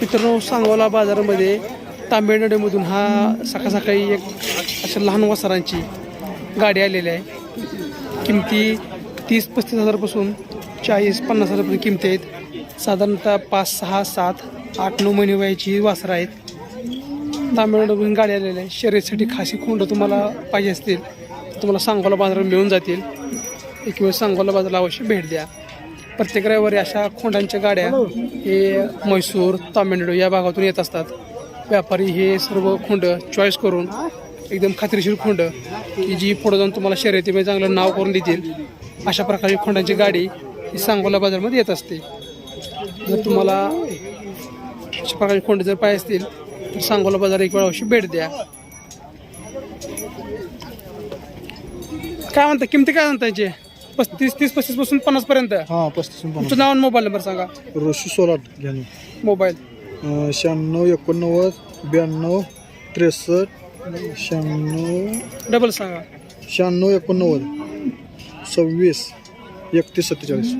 मित्रांनो सांगोला बाजारामध्ये तांबेनडीमधून हा सकाळ सकाळी एक अशा लहान वासरांची गाडी आलेली आहे. किमती तीस पस्तीस हजारपासून चाळीस पन्नास हजारपर्यंत किमती आहेत. साधारणतः पाच सहा सात आठ नऊ महिने वयाची वासरं आहेत. तामिळनाडूमधून गाडी आलेली आहे. शर्यतीसाठी खासी खोंड तुम्हाला पाहिजे असतील तुम्हाला सांगोला बाजारात मिळून जातील. एक वेळ सांगोला बाजाराला अवश्य भेट द्या. प्रत्येक रविवारी अशा खोंडांच्या गाड्या हे म्हैसूर तामिळनाडू या भागातून येत असतात. व्यापारी हे सर्व खोंड चॉईस करून एकदम खात्रीशीर खोंड की जी पुढं जाऊन तुम्हाला शर्यतीमध्ये चांगलं नाव करून देतील अशा प्रकारची खोंडांची गाडी ही सांगोला बाजारमध्ये येत असते. जर तुम्हाला अशा प्रकारचे खोंड जर पाहिजे असतील तर सांगोला बाजार एक वेळा अशी भेट द्या. काय म्हणता किमती काय म्हणता याचे पस्तीस तीस पस्तीसपासून पन्नास पर्यंत. हा पस्तीस तुमचं नाव आणि मोबाईल नंबर सांगा. ऋषी सोलाट घ्याने मोबाईल. शहाण्णव एकोणनव्वद ब्याण्णव त्रेसष्ट शहाण्णव डबल सांगा. शहाण्णव एकोणनव्वद सव्वीस एकतीस सत्तेचाळीस.